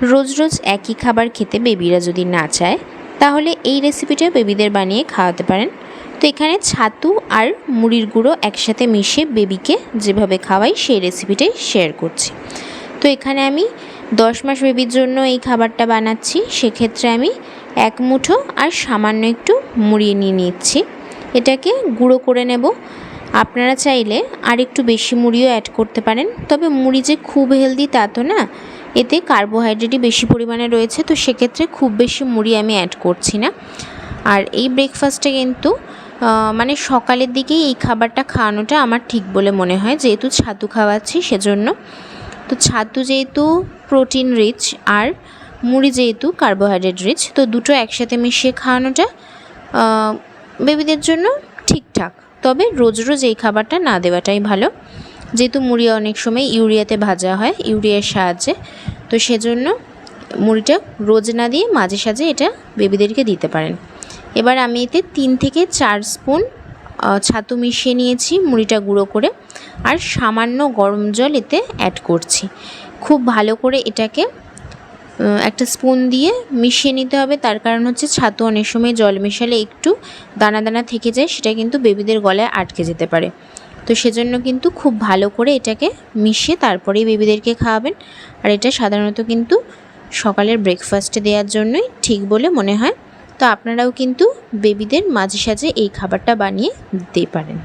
রোজ রোজ একই খাবার খেতে বেবিরা যদি না চায়, তাহলে এই রেসিপিটা বেবিদের বানিয়ে খাওয়াতে পারেন। তো এখানে ছাতু আর মুড়ির গুঁড়ো একসাথে মিশিয়ে বেবিকে যেভাবে খাওয়াই, সেই রেসিপিটাই শেয়ার করছি। তো এখানে আমি দশ মাস বেবির জন্য এই খাবারটা বানাচ্ছি। সেক্ষেত্রে আমি এক মুঠো আর সামান্য একটু মুড়িয়ে নিয়ে নিচ্ছি। এটাকে গুঁড়ো করে নেব। আপনারা চাইলে আর একটু বেশি মুড়িও অ্যাড করতে পারেন। তবে মুড়ি যে খুব হেলদি তা তো না। এতে কার্বোহাইড্রেটই বেশি পরিমাণে রয়েছে, তো সেক্ষেত্রে খুব বেশি মুড়ি আমি অ্যাড করছি না। আর এই ব্রেকফাস্টে কিন্তু মানে সকালের দিকেই এই খাবারটা খাওয়ানোটা আমার ঠিক বলে মনে হয়, যেহেতু ছাতু খাওয়াচ্ছি সেজন্য। তো ছাতু যেহেতু প্রোটিন রিচ আর মুড়ি যেহেতু কার্বোহাইড্রেট রিচ তো দুটো একসাথে মিশিয়ে খাওয়ানোটা বেবিদের জন্য ঠিকঠাক। তবে রোজ রোজ এই খাবারটা না দেওয়াটাই ভালো। যেহেতু মুড়ি অনেক সময় ইউরিয়াতে ভাজা হয়, ইউরিয়ার সাহায্যে। তো সেজন্য মুড়িটা রোজ না দিয়ে মাঝে সাঝে এটা বেবিদেরকে দিতে পারেন। এবার আমি এতে তিন থেকে চার স্পুন ছাতু মিশিয়ে নিয়েছি মুড়িটা গুঁড়ো করে আর সামান্য গরম জল এতে অ্যাড করছি। খুব ভালো করে এটাকে একটা স্পুন দিয়ে মিশিয়ে নিতে হবে। তার কারণ হচ্ছে ছাতু অনেক সময় জল মেশালে একটু দানা দানা থেকে যায়, সেটা কিন্তু বেবিদের গলায় আটকে যেতে পারে। তো সেজন্য কিন্তু খুব ভালো করে এটাকে মিশিয়ে তারপরেই বেবিদেরকে খাওয়াবেন। আর এটা সাধারণত কিন্তু সকালের ব্রেকফাস্টে দেওয়ার জন্যই ঠিক বলে মনে হয়। তো আপনারাও কিন্তু বেবিদের মাঝে সাঝে এই খাবারটা বানিয়ে দিতে পারেন।